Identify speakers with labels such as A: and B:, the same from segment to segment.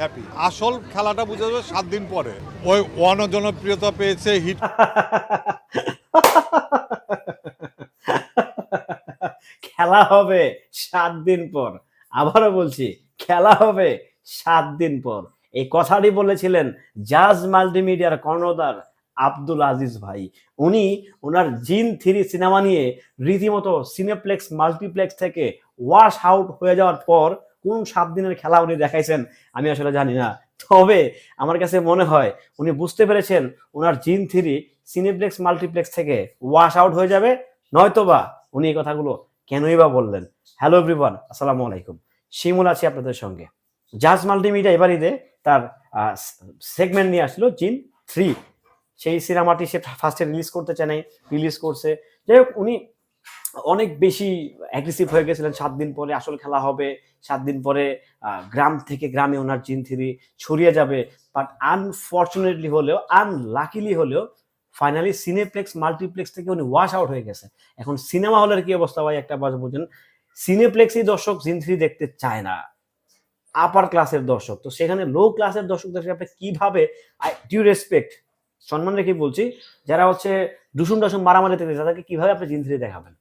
A: Happy আসল খেলাটা বুঝে যাবে সাত দিন পরে। ওই অনজনপ্রিয়তা পেয়েছে হিট
B: খেলা হবে সাত দিন পর। আবারও বলছি, খেলা হবে সাত দিন পর। এই কথাটি বলেছিলেন জাজ মাল্টিমিডিয়ার কর্ণধার আব্দুল আজিজ ভাই। উনি ওনার জিন থ্রি সিনেমা নিয়ে রীতিমতো সিনেপ্লেক্স, মাল্টিপ্লেক্স থেকে ওয়াশ আউট হয়ে যাওয়ার পর কোন সাত দিনের খেলা উনি দেখাইছেন, আমি আসলে জানি না। তবে আমার কাছে মনে হয় উনি বুঝতে পেরেছেন ওনার জিন থ্রি সিনেপ্লেক্স মাল্টিপ্লেক্স থেকে ওয়াশ আউট হয়ে যাবে, নয়তোবা উনি এই কথাগুলো কেনই বা বললেন। হ্যালো এভরিওয়ান আসসালামু আলাইকুম। শিমুল আছি আপনাদের সঙ্গে। জাজ মাল্টিমিডিয়া এবার ঈদে তার সেগমেন্ট নিয়ে আসলো জিন থ্রি। সেই সিনেমাটি সে ফার্স্টে রিলিজ করতে চায় রিলিজ করছে। যাই হোক, উনি অনেক বেশি অ্যাগ্রেসিভ হয়ে গেছিলেন সাত দিন পরে আসল খেলা হবে, সাত দিন পরে গ্রাম থেকে গ্রামে ওনার জিন ছড়িয়ে যাবে। বাট আনফর্চুনেটলি হলেও আনলাকিলি হলেও ফাইনালি সিনেপ্লেক্স মাল্টিপ্লেক্স থেকে উনি ওয়াশ আউট হয়ে গেছে। এখন সিনেমা হলের কি অবস্থা ভাই? একটা বাজ বুঝেন। সিনেপ্লেক্সই দর্শক জিন থ্রি দেখতে চায় না। আপার ক্লাসের দর্শক। তো সেখানে লো ক্লাসের দর্শকদেরকে আপনি কীভাবে ডিউ রেসপেক্ট সম্মান রেখে বলছি, যারা হচ্ছে ডুসুম ডাসুম মারামারি থেকে, তাদেরকে কীভাবে আপনি জিন থ্রি দেখাবেন?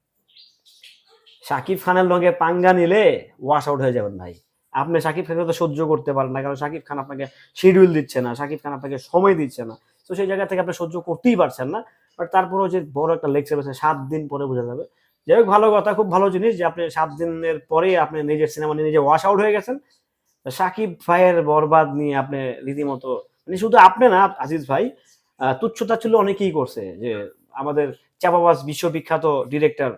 B: শাকিব খানের লগে পাঙ্গা নিলে ওয়াশ আউট হয়ে যাবেন ভাই। আপনি শাকিব খানকে তো সহ্য করতে পারেন না, কারণ শাকিব খান আপনাকে শিডিউল দিচ্ছে না শাকিব খান আপনাকে সময় দিচ্ছে না। তো সেই জায়গা থেকে আপনি সহ্য করতেই পারছেন না। বাট তারপরেও যে বড় একটা লেকচার আছে, সাত দিন পরে বোঝা যাবে। যাই হোক, ভালো কথা, খুব ভালো জিনিস যে আপনি সাত দিনের পরে আপনি নিজের সিনেমা নিয়ে নিজে ওয়াশ আউট হয়ে গেছেন। তো শাকিব ভাইয়ের বরবাদ নিয়ে আপনি রীতিমতো মানে শুধু আপনি না, আজিজ ভাই তুচ্ছতা তুচ্ছতাচ্ছল্য অনেকেই করছে যে আমাদের চাপাবাস বিশ্ববিখ্যাত ডিরেক্টর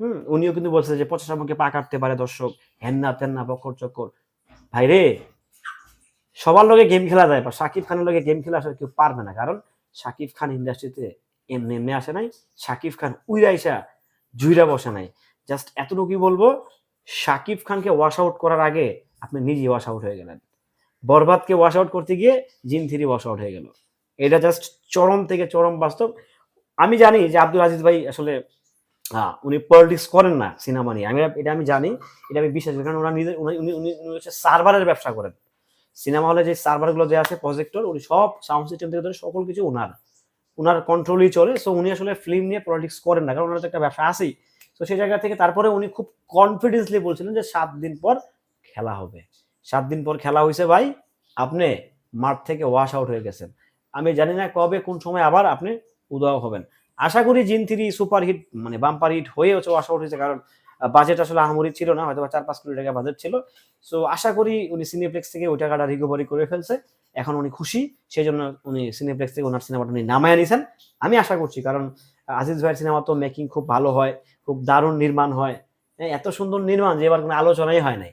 B: হুম, উনিও কিন্তু বলছে যে পঞ্চাশ আমাকে পা কাটতে পারে দর্শক। হ্যান্না তেন্না, বকর চক্কর ভাই রে, সবার লগে গেম খেলা যায় বা শাকিব খানের লগে গেম খেলা আসলে কেউ পারবে না। কারণ শাকিব খান ইন্ডাস্ট্রিতে এমনি এমনি আসে নাই। শাকিব খান উইরাইসা জুইরা বসে নাই। জাস্ট এতটুকুই বলব শাকিব খানকে ওয়াশ আউট করার আগে আপনি নিজেই ওয়াশ আউট হয়ে গেলেন। বরবাদকে ওয়াশ আউট করতে গিয়ে জিন থ্রি ওয়াশ আউট হয়ে গেল। এটা জাস্ট চরম থেকে চরম বাস্তব। আমি জানি যে আব্দুল আজিজ ভাই আসলে আহ, উনি পলিটিক্স করেন না সিনেমা নিয়ে। আমি এটা আমি জানি এটা আমি বিশ্বাস করি কারণ ওরা নিজে উনি উনি হচ্ছে সার্ভারের ব্যবসা করেন। সিনেমা হলে যে সার্ভারগুলো যে আছে প্রজেক্টর উনি সব সাউন্ড সিস্টেম থেকে ধরে সকল কিছু ওনার ওনার কন্ট্রোলই চলে সো উনি আসলে ফিল্ম নিয়ে পলিটিক্স করেন না কারণ ওনার তো একটা ব্যবসা আছেই। তো সেই জায়গা থেকে তারপরে উনি খুব কনফিডেন্সলি বলছিলেন যে সাত দিন পর খেলা হবে। সাত দিন পর খেলা হয়েছে ভাই আপনি মাঠ থেকে ওয়াশ আউট হয়ে গেছেন। আমি জানি না কবে কোন সময় আবার আপনি উদাও হবেন। আশা করি জিন থ্রি সুপার হিট মানে বাম্পার হিট হয়ে হচ্ছে আশা হয়েছে কারণ বাজেট আসলে আহামরি ছিল না হয়তো চার পাঁচ কোটি টাকা বাজেট ছিল। সো আশা করি উনি সিনেপ্লেক্স থেকে ওই টাকাটা রিকভারি করে ফেলছে। এখন উনি খুশি সেই জন্য উনি সিনেপ্লেক্স থেকে ওনার সিনেমাটা উনি নামায় নিছেন। আমি আশা করছি কারণ আজিজ ভাইয়ের সিনেমা তো মেকিং খুব ভালো হয় খুব দারুণ নির্মাণ হয়। হ্যাঁ, এত সুন্দর নির্মাণ যে এবার কোনো আলোচনাই হয় নাই।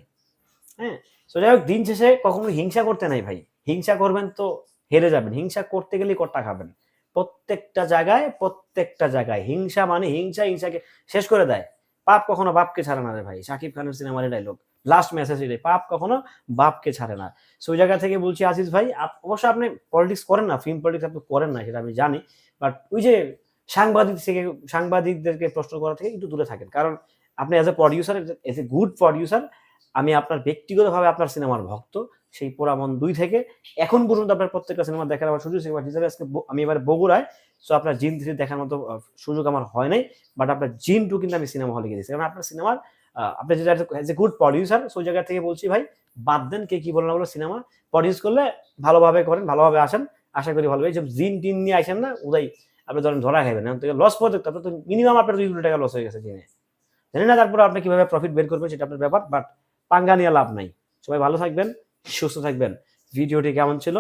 B: হ্যাঁ তো যাই হোক দিন শেষে কখনো হিংসা করতে নাই ভাই। হিংসা করবেন তো হেরে যাবেন। হিংসা করতে গেলেই কট্টা খাবেন। প্রত্যেকটা জায়গায় প্রত্যেকটা জায়গায়। হিংসা মানে হিংসা, হিংসাকে শেষ করে দেয়। পাপ কখনো বাপকে ছাড়ে না রে ভাই। শাকিব খানের সিনেমার ডায়লগ লাস্ট মেসেজ এটাই। পাপ কখনো বাপকে ছাড়ে না। সেই জায়গা থেকে বলছি আজিজ ভাই অবশ্য আপনি পলিটিক্স করেন না ফিল্ম পলিটিক্স আপনি করেন না, সেটা আমি জানি। বাট ওই যে সাংবাদিক থেকে, সাংবাদিকদেরকে প্রশ্ন করা থেকে একটু দূরে থাকেন। কারণ আপনি as a producer as a good producer আমি আপনার ব্যক্তিগতভাবে আপনার সিনেমার ভক্ত। সেই পোড়ামন দুই থেকে। এখন পর্যন্ত আপনার প্রত্যেকটা সিনেমা দেখার আমার সুযোগ সিনেমা হিসেবে আজকে আমি এবার বগুড়ায় সো আপনার জিন থ্রি দেখার মতো সুযোগ আমার হয় নাই বাট আপনার জিন টু কিন্তু আমি সিনেমা হলে গিয়েছি কারণ আপনার সিনেমার আপনি যেটা এজ এ গুড প্রডিউসার সেই জায়গা থেকে বলছি, ভাই, বাদ দেন কে কি বলেন বলো সিনেমা প্রডিউস করলে ভালোভাবে করেন, ভালোভাবে আসেন, আশা করি ভালো এইসব জিন টিন নিয়ে আসেন না উদয় আপনি ধরেন ধরা এখন থেকে লস প্রজেক্ট আপনার তো মিনিমাম আপনার দুই কোটি টাকা লস হয়ে গেছে জিনে। জানি না তারপরে আপনি কীভাবে প্রফিট বের করবেন সেটা আপনার ব্যাপার বাট পাঙ্গা নিয়ে লাভ নাই। সবাই ভালো থাকবেন। সুস্থ থাকবেন। ভিডিওটি কেমন ছিল?